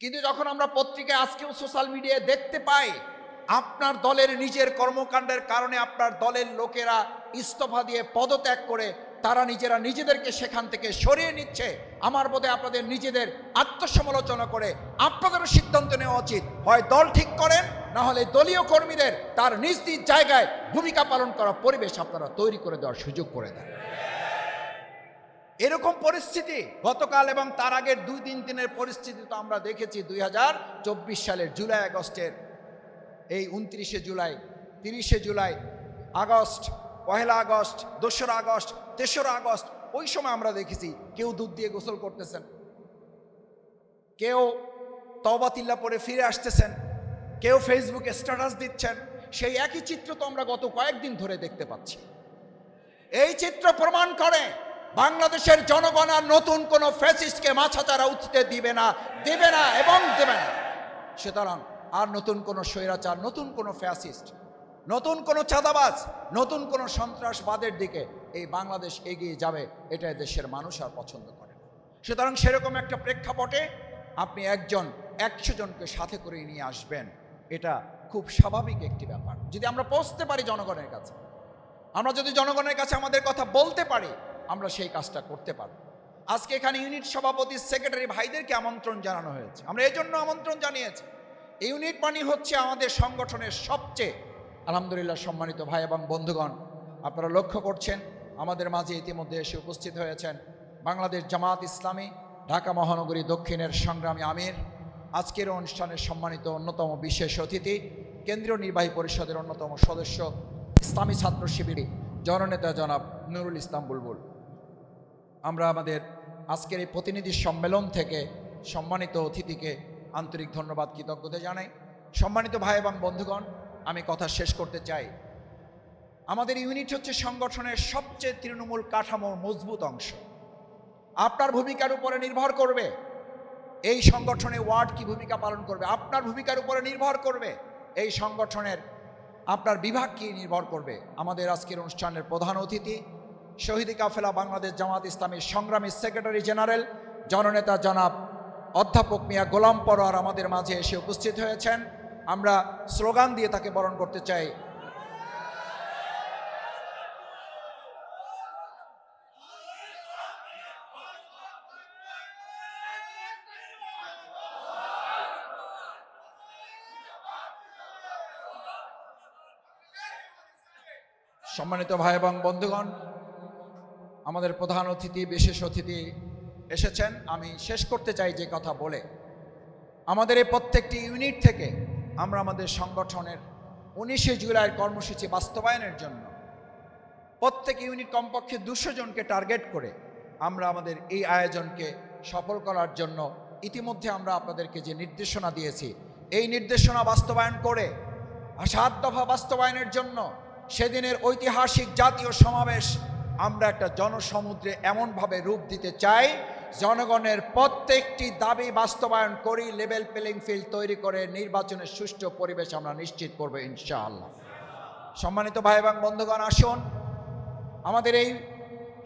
কিন্তু যখন আমরা পত্রিকায় আজকেও সোশ্যাল মিডিয়ায় দেখতে পাই, আপনার দলের নিজের কর্মকাণ্ডের কারণে আপনার দলের লোকেরা ইস্তফা দিয়ে পদত্যাগ করে, তারা নিজেরা নিজেদেরকে সেখান থেকে সরিয়ে নিচ্ছে। আমার বোধে আপনাদের নিজেদের আত্মসমালোচনা করে আপনাদেরও সিদ্ধান্ত নেওয়া উচিত। হয় দল ঠিক করেন, না হলে দলীয় কর্মীদের তার নিজ নিজ জায়গায় ভূমিকা পালন করার পরিবেশ আপনারা তৈরি করে দেওয়ার সুযোগ করে দেন। এরকম পরিস্থিতি। গতকাল এবং তার আগের দুই তিন দিনের পরিস্থিতি তো আমরা দেখেছি দুই হাজার চব্বিশ সালের জুলাই, আগস্টের এই উনত্রিশে জুলাই, তিরিশে জুলাই, আগস্ট, পহেলা আগস্ট, দোসরা আগস্ট, তেসরা আগস্ট, ওই সময় আমরা দেখেছি কেউ দুধ দিয়ে গোসল করতেছেন। কেউ তবাতিল্লা পরে ফিরে আসতেছেন। কেউ ফেসবুকে স্ট্যাটাস দিচ্ছেন। সেই একই চিত্র তো আমরা গত কয়েকদিন ধরে দেখতে পাচ্ছি। এই চিত্র প্রমাণ করে বাংলাদেশের জনগণ আর নতুন কোনো ফ্যাসিস্টকে মাছাচারা উঠতে দিবে না, দেবে না এবং দেবে না। সুতরাং আর নতুন কোনো স্বৈরাচার, নতুন কোনো ফ্যাসিস্ট, নতুন কোনো চাঁদাবাজ, নতুন কোনো সন্ত্রাসবাদের দিকে এই বাংলাদেশ এগিয়ে যাবে এটা দেশের মানুষ আর পছন্দ করে সুতরাং সেরকম একটা প্রেক্ষাপটে আপনি একজন, একশো জনকে সাথে করে নিয়ে আসবেন, এটা খুব স্বাভাবিক একটি ব্যাপার। যদি আমরা পৌঁছতে পারি জনগণের কাছে, আমরা যদি জনগণের কাছে আমাদের কথা বলতে পারি আমরা সেই কাজটা করতে পারব। আজকে এখানে ইউনিট সভাপতি, সেক্রেটারি ভাইদেরকে আমন্ত্রণ জানানো হয়েছে। আমরা এই জন্য আমন্ত্রণ জানিয়েছি। ইউনিট মানি হচ্ছে আমাদের সংগঠনের সবচেয়ে, আলহামদুলিল্লাহ সম্মানিত ভাই এবং বন্ধুগণ, আপনারা লক্ষ্য করছেন, আমাদের মাঝে ইতিমধ্যে এসে উপস্থিত হয়েছেন বাংলাদেশ জামাত ইসলামী, ঢাকা মহানগরী দক্ষিণের সংগ্রামী আমির। আজকের অনুষ্ঠানের সম্মানিত অন্যতম বিশেষ অতিথি, কেন্দ্রীয় নির্বাহী পরিষদের অন্যতম সদস্য, ইসলামী ছাত্র শিবির জননেতা জনাব নুরুল ইসলাম বুলবুল। আমরা আমাদের আজকের এই প্রতিনিধি সম্মেলন থেকে সম্মানিত অতিথিকে আন্তরিক ধন্যবাদ কৃতজ্ঞতা জানাই। সম্মানিত ভাই এবং বন্ধুগণ, আমি কথা শেষ করতে চাই। আমাদের ইউনিট হচ্ছে সংগঠনের সবচেয়ে তৃণমূল কাঠামোর মজবুত অংশ। আপনার ভূমিকার উপরে নির্ভর করবে। এই সংগঠনে ওয়ার্ড কি ভূমিকা পালন করবে? আপনার ভূমিকার উপরে নির্ভর করবে। এই সংগঠনের আপনার বিভাগ কি নির্ভর করবে? আমাদের আজকের অনুষ্ঠানের প্রধান অতিথি শহীদ কাফেলা বাংলাদেশ জামাত ইসলামীর সংগ্রামী সেক্রেটারি জেনারেল, জননেতা জনাব অধ্যাপক মিয়া গোলাম পরোয়ার আমাদের মাঝে এসে উপস্থিত হয়েছেন। আমরা স্লোগান দিয়ে তাকে বরণ করতে চাই। সম্মানিত ভাই এবং বন্ধুগণ আমাদের প্রধান অতিথি, বিশেষ অতিথি এসেছেন। আমি শেষ করতে চাই যে কথা বলে। আমাদের এই প্রত্যেকটি ইউনিট থেকে আমরা আমাদের সংগঠনের উনিশে জুলাইয়ের কর্মসূচি বাস্তবায়নের জন্য প্রত্যেক ইউনিট কমপক্ষে দুশো জনকে টার্গেট করে আমরা আমাদের এই আয়োজনকে সফল করার জন্য ইতিমধ্যে আমরা আপনাদেরকে যে নির্দেশনা দিয়েছি, এই নির্দেশনা বাস্তবায়ন করে, সাত দফা বাস্তবায়নের জন্য সেদিনের ঐতিহাসিক জাতীয় সমাবেশ আমরা একটা জনসমুদ্রে এমনভাবে রূপ দিতে চাই, জনগণের প্রত্যেকটি দাবি বাস্তবায়ন করি লেভেল প্লেইং ফিল্ড তৈরি করে নির্বাচনের সুষ্ঠু পরিবেশ আমরা নিশ্চিত করব ইনশাআল্লাহ। সম্মানিত ভাই এবং বন্ধুগণ, আসুন। আমাদের এই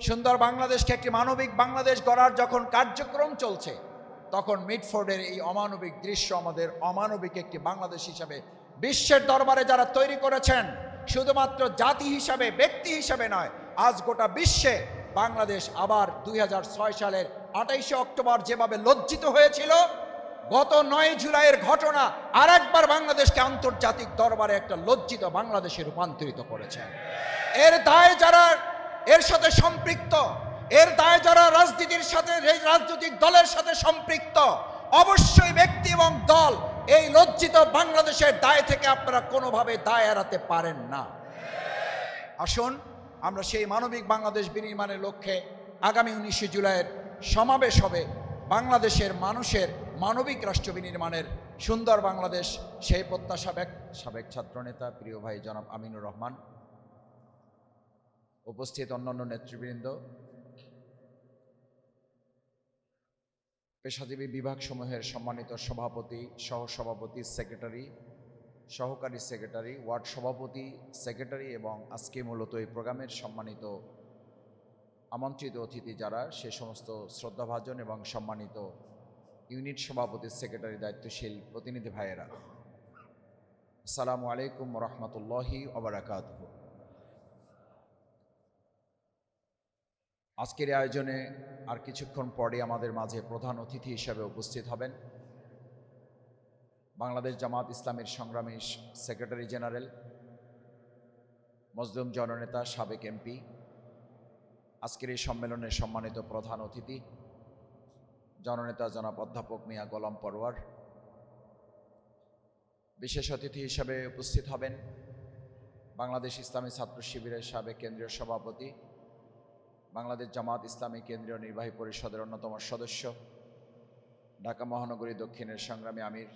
সুন্দর বাংলাদেশকে একটি মানবিক বাংলাদেশ গড়ার যখন কার্যক্রম চলছে, তখন মিডফোর্ডের এই অমানবিক দৃশ্য আমাদের অমানবিক একটি বাংলাদেশ হিসাবে, বিশ্বের দরবারে যারা তৈরি করেছেন, শুধুমাত্র জাতি হিসাবে, ব্যক্তি হিসাবে নয় আজ গোটা বিশ্বে বাংলাদেশ আবার দুই হাজার ছয় সালের আঠাইশে অক্টোবর যেভাবে লজ্জিত হয়েছিল, গত নয় জুলাইয়ের ঘটনা আর একবার বাংলাদেশকে আন্তর্জাতিক দরবারে একটা লজ্জিত বাংলাদেশে রূপান্তরিত করেছে। এর দায় যারা, এর সাথে সম্পৃক্ত, এর দায় যারা রাজনীতির সাথে রাজনৈতিক দলের সাথে সম্পৃক্ত, অবশ্যই ব্যক্তি এবং দল এই লজ্জিত বাংলাদেশের দায় থেকে আপনারা কোনোভাবে দায় এড়াতে পারেন না। আসুন আমরা সেই মানবিক বাংলাদেশ বিনির্মাণের লক্ষ্যে আগামী উনিশে জুলাইয়ের সমাবেশ হবে। বাংলাদেশের মানুষের মানবিক রাষ্ট্র বিনির্মাণের সুন্দর বাংলাদেশ, সেই প্রত্যাশা সাবেক ছাত্রনেতা প্রিয় ভাই জনাব আমিনুর রহমান, উপস্থিত অন্যান্য নেতৃবৃন্দ, পেশাজীবী বিভাগসমূহের সম্মানিত সভাপতি, সহসভাপতি, সেক্রেটারি সহকারী সেক্রেটারি, ওয়ার্ড সভাপতি, সেক্রেটারি এবং আজকে মূলত এই প্রোগ্রামের সম্মানিত আমন্ত্রিত অতিথি যারা, সে সমস্ত শ্রদ্ধাভাজন এবং সম্মানিত ইউনিট সভাপতি, সেক্রেটারি, দায়িত্বশীল প্রতিনিধি ভাইয়েরা। আসসালামু আলাইকুম রহমতুল্লাহি অবরাকাত আজকের আয়োজনে আর কিছুক্ষণ পরে আমাদের মাঝে প্রধান অতিথি হিসাবে উপস্থিত হবেন। বাংলাদেশ জামাত ইসলামের সংগ্রামী সেক্রেটারি জেনারেল মজলুম জননেতা, সাবেক এমপি আজকের এই সম্মেলনের সম্মানিত প্রধান অতিথি, জননেতা জনাব অধ্যাপক মিয়া গোলাম পরওয়ার বিশেষ অতিথি হিসাবে উপস্থিত হবেন বাংলাদেশ ইসলামী ছাত্র শিবিরের সাবেক কেন্দ্রীয় সভাপতি, বাংলাদেশ জামাত ইসলামী কেন্দ্রীয় নির্বাহী পরিষদের অন্যতম সদস্য, ঢাকা মহানগরী দক্ষিণের সংগ্রামী আমির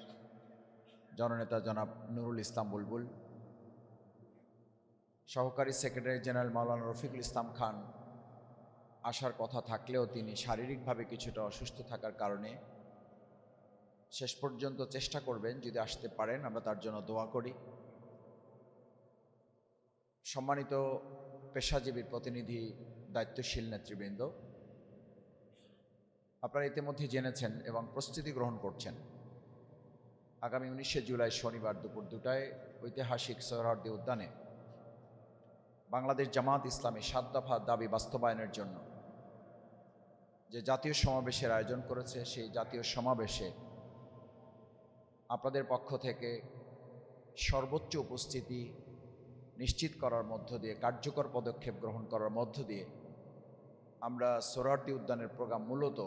জননেতা জনাব নুরুল ইসলাম বুলবুল, সহকারী সেক্রেটারি জেনারেল মাওলানা রফিকুল ইসলাম খান, আসার কথা থাকলেও তিনি শারীরিকভাবে কিছুটা অসুস্থ থাকার কারণে শেষ পর্যন্ত চেষ্টা করবেন যদি আসতে পারেন, আমরা তার জন্য দোয়া করি। সম্মানিত পেশাজীবীর প্রতিনিধি, দায়িত্বশীল নেতৃবৃন্দ, আপনারা ইতিমধ্যে জেনেছেন এবং প্রস্তুতি গ্রহণ করছেন। আগামী উনিশে জুলাই শনিবার দুপুর দুটায় ঐতিহাসিক সোহরার্দি উদ্যানে বাংলাদেশ জামাত ইসলামী সাত দফা দাবি বাস্তবায়নের জন্য যে জাতীয় সমাবেশের আয়োজন করেছে, সেই জাতীয় সমাবেশে আপনাদের পক্ষ থেকে সর্বোচ্চ উপস্থিতি নিশ্চিত করার মধ্য দিয়ে, কার্যকর পদক্ষেপ গ্রহণ করার মধ্য দিয়ে আমরা সোরারদি উদ্যানের প্রোগ্রাম মূলত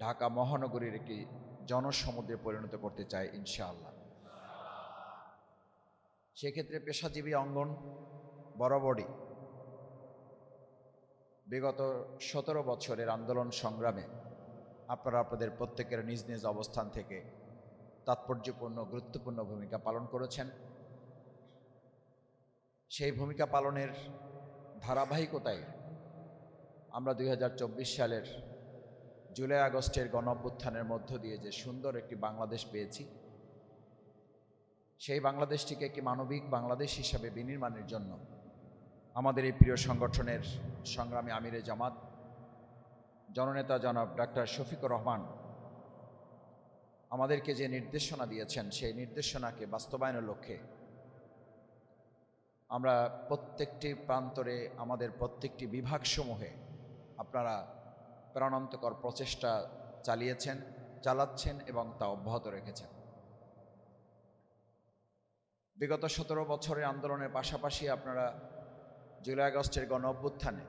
ঢাকা মহানগরীর একটি জনসমুদ্রে পরিণত করতে চাই ইনশাআল্লাহ। সেক্ষেত্রে পেশাজীবী অঙ্গন বরাবরই বিগত সতেরো বছরের আন্দোলন সংগ্রামে আপনারা আপনাদের প্রত্যেকের নিজ নিজ অবস্থান থেকে তাৎপর্যপূর্ণ, গুরুত্বপূর্ণ ভূমিকা পালন করেছেন। সেই ভূমিকা পালনের ধারাবাহিকতায় আমরা দু হাজার চব্বিশ সালের জুলাই আগস্টের গণঅভ্যুত্থানের মধ্য দিয়ে যে সুন্দর একটি বাংলাদেশ পেয়েছি, সেই বাংলাদেশটিকে একটি মানবিক বাংলাদেশ হিসাবে বিনির্মাণের জন্য আমাদের এই প্রিয় সংগঠনের সংগ্রামী আমিরে জামাত, জননেতা জনাব ডাক্তার শফিকুর রহমান আমাদেরকে যে নির্দেশনা দিয়েছেন, সেই নির্দেশনাকে বাস্তবায়নের লক্ষ্যে আমরা প্রত্যেকটি প্রান্তরে, আমাদের প্রত্যেকটি বিভাগসমূহে আপনারা প্রাণান্তকর প্রচেষ্টা চালিয়েছেন, চালাচ্ছেন এবং তা অব্যাহত রেখেছেন। বিগত সতেরো বছরের আন্দোলনের পাশাপাশি আপনারা জুলাই আগস্টের গণ অভ্যুত্থানে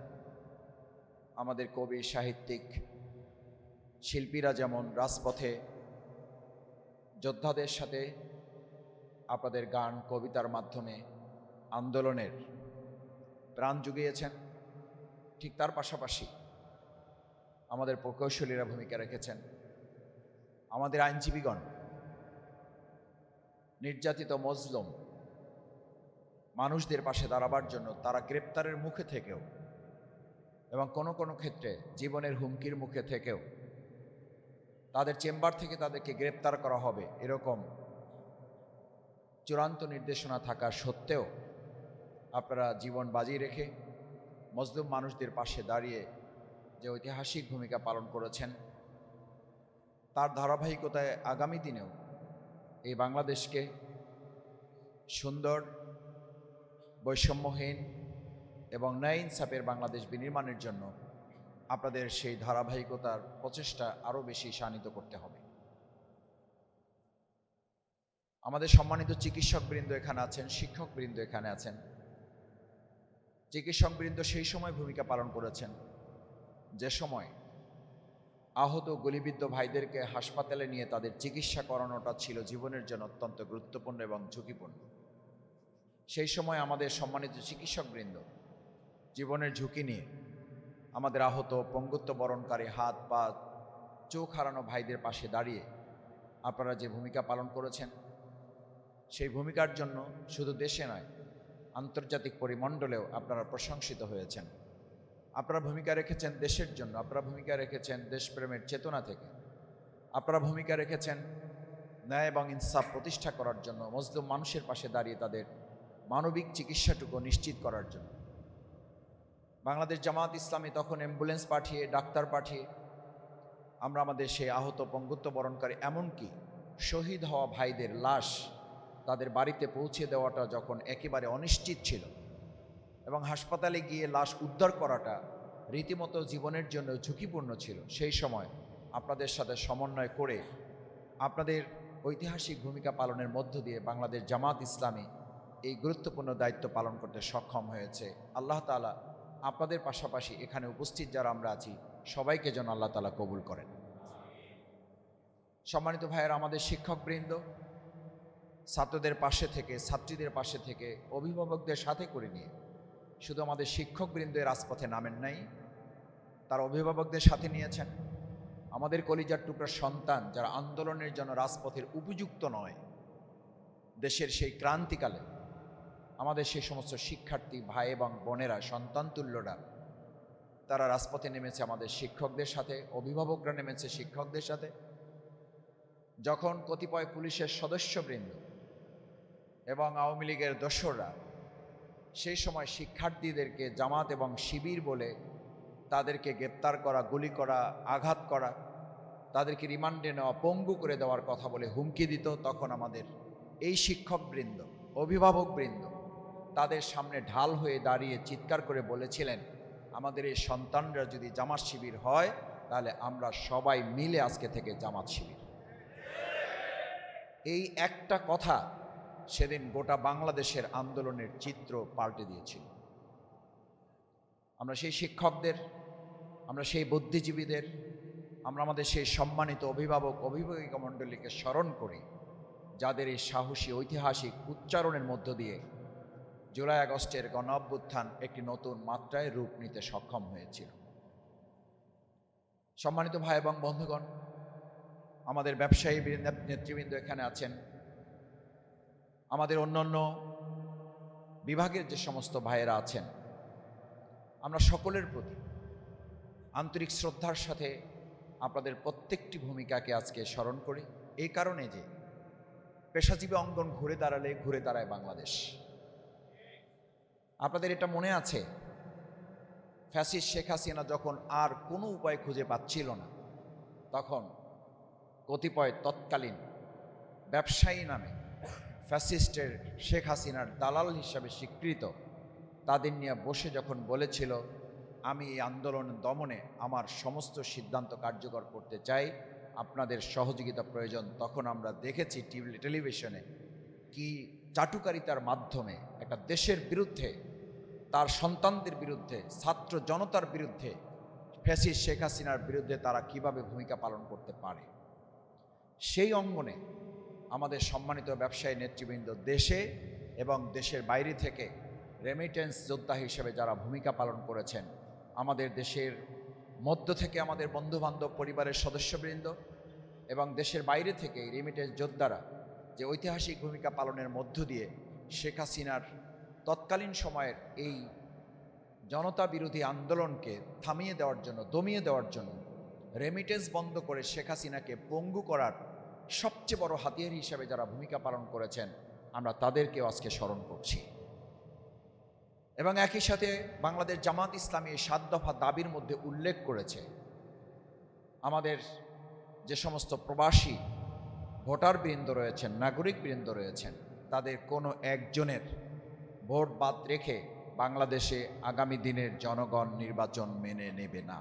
আমাদের কবি, সাহিত্যিক, শিল্পীরা যেমন রাজপথে যোদ্ধাদের সাথে আপনাদের গান, কবিতার মাধ্যমে আন্দোলনের প্রাণ জুগিয়েছেন, ঠিক তার পাশাপাশি আমাদের প্রকৌশলীরা ভূমিকা রেখেছেন। আমাদের আইনজীবীগণ, নির্যাতিত মজলুম মানুষদের পাশে দাঁড়াবার জন্য তারা গ্রেপ্তারের মুখে থেকেও এবং কোনো কোনো ক্ষেত্রে জীবনের হুমকির মুখে থেকেও তাদের চেম্বার থেকে তাদেরকে গ্রেপ্তার করা হবে এরকম চূড়ান্ত নির্দেশনা থাকা সত্ত্বেও আপনারা জীবন বাজি রেখে মজলুম মানুষদের পাশে দাঁড়িয়ে যে ঐতিহাসিক ভূমিকা পালন করেছেন, তার ধারাবাহিকতায় আগামী দিনেও এই বাংলাদেশকে সুন্দর, বৈষম্যহীন এবং ন্যায় ইনসাফের বাংলাদেশ বিনির্মাণের জন্য আপনাদের সেই ধারাবাহিকতার প্রচেষ্টা আরও বেশি শানিত করতে হবে। আমাদের সম্মানিত চিকিৎসকবৃন্দ এখানে আছেন, শিক্ষকবৃন্দ এখানে আছেন। চিকিৎসকবৃন্দ সেই সময় ভূমিকা পালন করেছেন। যে সময় আহত গুলিবিদ্ধ ভাইদেরকে হাসপাতালে নিয়ে তাদের চিকিৎসা করানোটা ছিল জীবনের জন্য অত্যন্ত গুরুত্বপূর্ণ এবং ঝুঁকিপূর্ণ। সেই সময় আমাদের সম্মানিত চিকিৎসকবৃন্দ, জীবনের ঝুঁকি নিয়ে আমাদের আহত পঙ্গুত্ব বরণকারী হাত, পা, চোখ হারানো ভাইদের পাশে দাঁড়িয়ে আপনারা যে ভূমিকা পালন করেছেন, সেই ভূমিকার জন্য শুধু দেশে নয়, আন্তর্জাতিক পরিমণ্ডলেও আপনারা প্রশংসিত হয়েছেন। আপনারা ভূমিকা রেখেছেন দেশের জন্য, আপনারা ভূমিকা রেখেছেন দেশপ্রেমের চেতনা থেকে, আপনারা ভূমিকা রেখেছেন ন্যায় এবং ইনসাফ প্রতিষ্ঠা করার জন্য, মজলুম মানুষের পাশে দাঁড়িয়ে তাদের মানবিক চিকিৎসাটুকু নিশ্চিত করার জন্য। বাংলাদেশ জামাত ইসলামী তখন অ্যাম্বুলেন্স পাঠিয়ে, ডাক্তার পাঠিয়ে, আমরা আমাদের সেই আহত পঙ্গুত্ব বরণকারী, এমনকি শহীদ হওয়া ভাইদের লাশ তাদের বাড়িতে পৌঁছে দেওয়াটা যখন একেবারে অনিশ্চিত ছিল এবং হাসপাতালে গিয়ে লাশ উদ্ধার করাটা রীতিমতো জীবনের জন্য ঝুঁকিপূর্ণ ছিল। সেই সময় আপনাদের সাথে সমন্বয় করে আপনাদের ঐতিহাসিক ভূমিকা পালনের মধ্য দিয়ে বাংলাদেশ জামাত ইসলামী এই গুরুত্বপূর্ণ দায়িত্ব পালন করতে সক্ষম হয়েছে। আল্লাহ তালা আপনাদের পাশাপাশি এখানে উপস্থিত যারা আমরা আছি, সবাইকে যেন আল্লাহ তালা কবুল করেন। সম্মানিত ভাইয়েরা, আমাদের শিক্ষকবৃন্দ, ছাত্রদের পাশে থেকে, ছাত্রীদের পাশে থেকে, অভিভাবকদের সাথে করে নিয়ে শুধু আমাদের শিক্ষকবৃন্দ এর রাজপথে নামেন নাই, তার অভিভাবকদের সাথে নিয়েছেন। আমাদের কলিজার টুকরার সন্তান যারা আন্দোলনের জন্য রাজপথের উপযুক্ত নয়, দেশের সেই ক্রান্তিকালে আমাদের সেই সমস্ত শিক্ষার্থী ভাই এবং বোনেরা, সন্তান তুল্যরা, তারা রাজপথে নেমেছে আমাদের শিক্ষকদের সাথে, অভিভাবকরা নেমেছে শিক্ষকদের সাথে। যখন কতিপয় পুলিশের সদস্যবৃন্দ এবং আওয়ামী লীগের দোসররা সেই সময় শিক্ষার্থীদেরকে জামাত এবং শিবির বলে তাদেরকে গ্রেপ্তার করা, গুলি করা, আঘাত করা, তাদেরকে রিমান্ডে নেওয়া, পঙ্গু করে দেওয়ার কথা বলে হুমকি দিত, তখন আমাদের এই শিক্ষকবৃন্দ, অভিভাবকবৃন্দ তাদের সামনে ঢাল হয়ে দাঁড়িয়ে চিৎকার করে বলেছিলেন, আমাদের এই সন্তানরা যদি জামাত শিবির হয়, তাহলে আমরা সবাই মিলে আজকে থেকে জামাত শিবির। এই একটা কথা সেদিন গোটা বাংলাদেশের আন্দোলনের চিত্র পাল্টে দিয়েছিল। আমরা সেই শিক্ষকদের, আমরা সেই বুদ্ধিজীবীদের, আমরা আমাদের সেই সম্মানিত অভিভাবক অভিভাবিকা মণ্ডলীকে স্মরণ করি, যাদের এই সাহসী ঐতিহাসিক উচ্চারণের মধ্য দিয়ে জুলাই আগস্টের গণ অভ্যুত্থান একটি নতুন মাত্রায় রূপ নিতে সক্ষম হয়েছিল। সম্মানিত ভাই এবং বন্ধুগণ, আমাদের ব্যবসায়ী নেতৃবৃন্দ এখানে আছেন। আমাদের অন্যান্য বিভাগের যে সমস্ত ভাইয়েরা আছেন, আমরা সকলের প্রতি আন্তরিক শ্রদ্ধার সাথে আপনাদের প্রত্যেকটি ভূমিকাকে আজকে স্মরণ করি। এই কারণে যে পেশাজীবী অঙ্গন ঘুরে দাঁড়ালে ঘুরে দাঁড়ায় বাংলাদেশ। আপনাদের এটা মনে আছে? ফ্যাসিস শেখ হাসিনা যখন আর কোনো উপায় খুঁজে পাচ্ছিল না, তখন কতিপয় তৎকালীন ব্যবসায়ী নামে ফ্যাসিস্টের শেখ হাসিনার দালাল হিসাবে স্বীকৃত। তাদের নিয়ে বসে যখন বলেছিল, আমি এই আন্দোলন দমনে আমার সমস্ত সিদ্ধান্ত কার্যকর করতে চাই, আপনাদের সহযোগিতা প্রয়োজন, তখন আমরা দেখেছি টিভি, টেলিভিশনে কি চাটুকারিতার মাধ্যমে একটা দেশের বিরুদ্ধে, তার সন্তানদের বিরুদ্ধে, ছাত্র জনতার বিরুদ্ধে ফ্যাসিস শেখ হাসিনার বিরুদ্ধে তারা কীভাবে ভূমিকা পালন করতে পারে? সেই অঙ্গনে আমাদের সম্মানিত ব্যবসায়ী নেতৃবৃন্দ দেশে এবং দেশের বাইরে থেকে রেমিটেন্স যোদ্ধা হিসেবে যারা ভূমিকা পালন করেছেন, আমাদের দেশের মধ্য থেকে আমাদের বন্ধুবান্ধব পরিবারের সদস্যবৃন্দ এবং দেশের বাইরে থেকে রেমিটেন্স যোদ্ধারা যে ঐতিহাসিক ভূমিকা পালনের মধ্য দিয়ে শেখ হাসিনার তৎকালীন সময়ের এই জনতা বিরোধী আন্দোলনকে থামিয়ে দেওয়ার জন্য, দমিয়ে দেওয়ার জন্য রেমিটেন্স বন্ধ করে শেখ হাসিনাকে পঙ্গু করার সবচেয়ে বড় হাতিয়ার হিসেবে যারা ভূমিকা পালন করেছেন, আমরা তাদেরকেও আজকে স্মরণ করছি। এবং একই সাথে বাংলাদেশ জামাত ইসলামী সাত দফা দাবির মধ্যে উল্লেখ করেছে, আমাদের যে সমস্ত প্রবাসী ভোটার বৃন্দ রয়েছেন নাগরিক বৃন্দ রয়েছেন, তাদের কোনো একজনের ভোট বাদ রেখে বাংলাদেশে আগামী দিনের জনগণ নির্বাচন মেনে নেবে না।